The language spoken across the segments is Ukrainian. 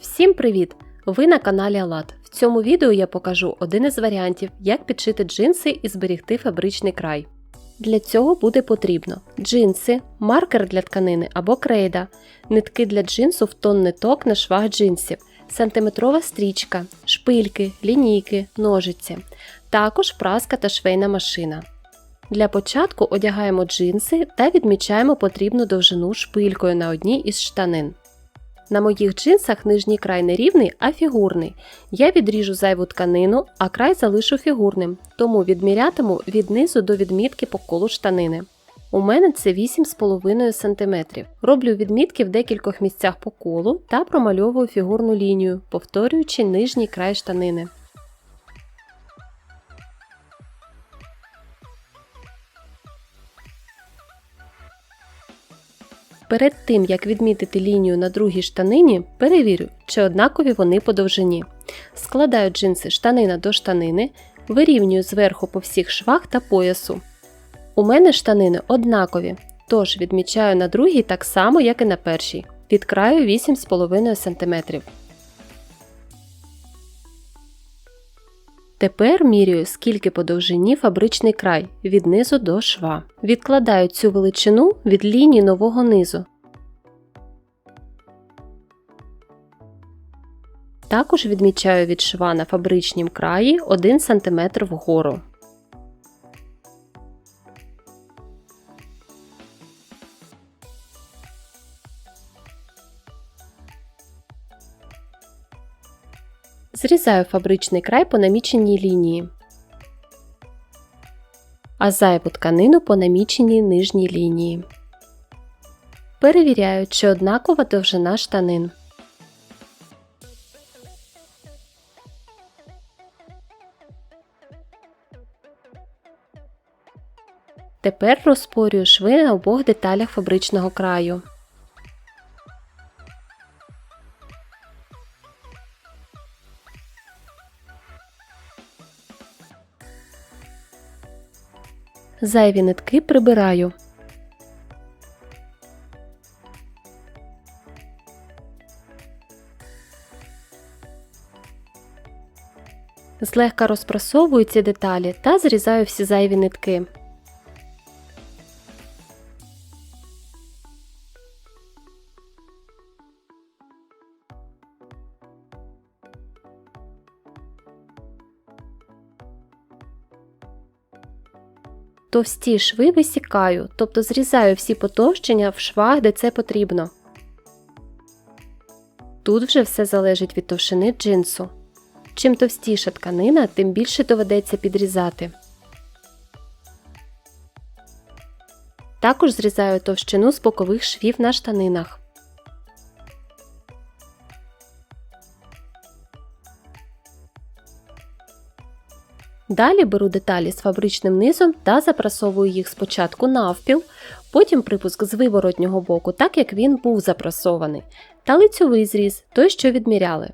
Всім привіт! Ви на каналі Алат. В цьому відео я покажу один із варіантів, як підшити джинси і зберегти фабричний край. Для цього буде потрібно джинси, маркер для тканини або крейда, нитки для джинсу в тон ниток на швах джинсів, сантиметрова стрічка, шпильки, лінійки, ножиці, також праска та швейна машина. Для початку одягаємо джинси та відмічаємо потрібну довжину шпилькою на одній із штанин. На моїх джинсах нижній край не рівний, а фігурний. Я відріжу зайву тканину, а край залишу фігурним, тому відмірятиму від низу до відмітки по колу штанини. У мене це 8,5 см. Роблю відмітки в декількох місцях по колу та промальовую фігурну лінію, повторюючи нижній край штанини. Перед тим, як відмітити лінію на другій штанині, перевірю, чи однакові вони по довжині. Складаю джинси штанина до штанини, вирівнюю зверху по всіх швах та поясу. У мене штанини однакові, тож відмічаю на другій так само, як і на першій, від краю 8,5 см. Тепер міряю, скільки по довжині фабричний край від низу до шва. Відкладаю цю величину від лінії нового низу. Також відмічаю від шва на фабричнім краї 1 см вгору. Зрізаю фабричний край по наміченій лінії, а зайву тканину по наміченій нижній лінії. Перевіряю, чи однакова довжина штанин. Тепер розпорюю шви на обох деталях фабричного краю. Зайві нитки прибираю. Злегка розпрасовую ці деталі та зрізаю всі зайві нитки. Товсті шви висікаю, тобто зрізаю всі потовщення в швах, де це потрібно. Тут вже все залежить від товщини джинсу. Чим товстіша тканина, тим більше доведеться підрізати. Також зрізаю товщину з бокових швів на штанинах. Далі беру деталі з фабричним низом та запрасовую їх спочатку навпіл, потім припуск з виворотнього боку, так як він був запрасований, та лицьовий зріз, той, що відміряли.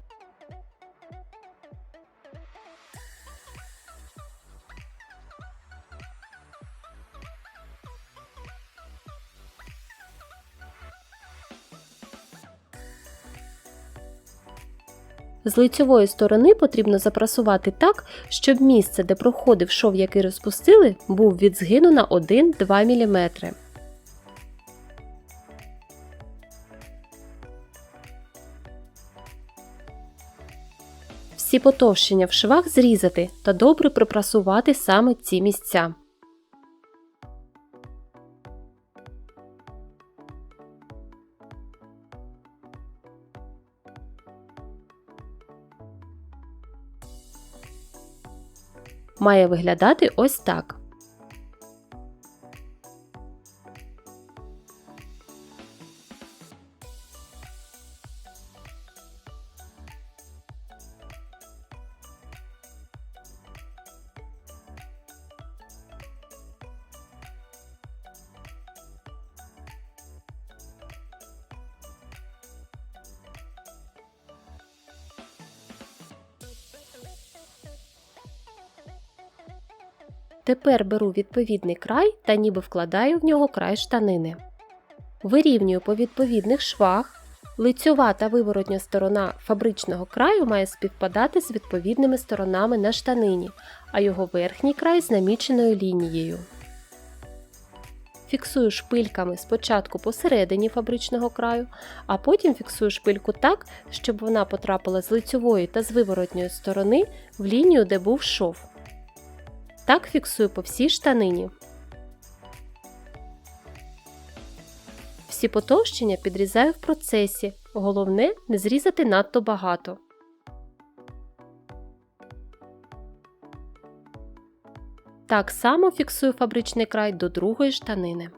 З лицьової сторони потрібно запрасувати так, щоб місце, де проходив шов, який розпустили, був від згину на 1-2 мм. Всі потовщення в швах зрізати та добре припрасувати саме ці місця. Має виглядати ось так. Тепер беру відповідний край та ніби вкладаю в нього край штанини. Вирівнюю по відповідних швах, Лицьова та виворотня сторона фабричного краю має співпадати з відповідними сторонами на штанині, а його верхній край з наміченою лінією. Фіксую шпильками спочатку посередині фабричного краю, а потім фіксую шпильку так, щоб вона потрапила з лицьової та з виворотньої сторони в лінію, де був шов. Так фіксую по всій штанині. Всі потовщення підрізаю в процесі. Головне не зрізати надто багато. Так само фіксую фабричний край до другої штанини.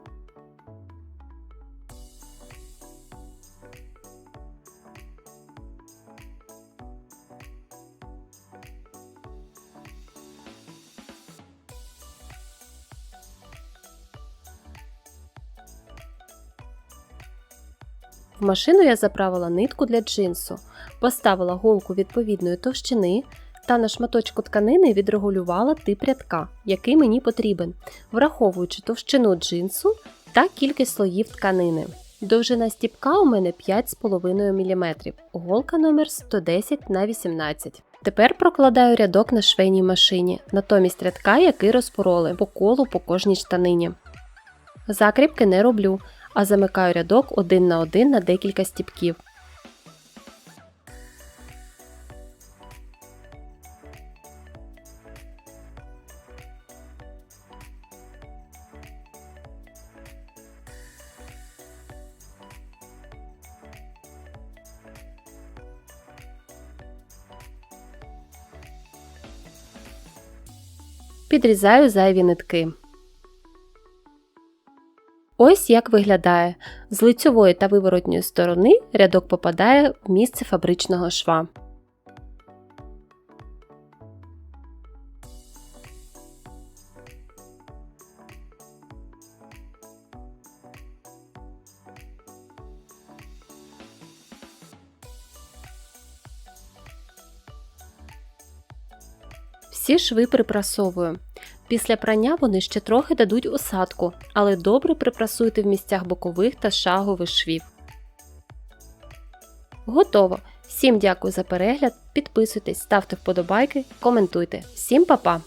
Машину я заправила нитку для джинсу, поставила голку відповідної товщини та на шматочку тканини відрегулювала тип рядка, який мені потрібен, враховуючи товщину джинсу та кількість слоїв тканини. Довжина стіпка у мене 5,5 мм, голка номер 110 на 18 Тепер прокладаю рядок на швейній машині, натомість рядка, який розпороли по колу по кожній штанині. Закріпки не роблю, а замикаю рядок один на один на декілька стіпків. Підрізаю зайві нитки. Ось як виглядає. З лицьової та виворотньої сторони рядок попадає в місце фабричного шва. Всі шви припрасовую. Після прання вони ще трохи дадуть осадку, але добре припрасуйте в місцях бокових та шагових швів. Готово! Всім дякую за перегляд, підписуйтесь, ставте вподобайки, коментуйте. Всім па-па!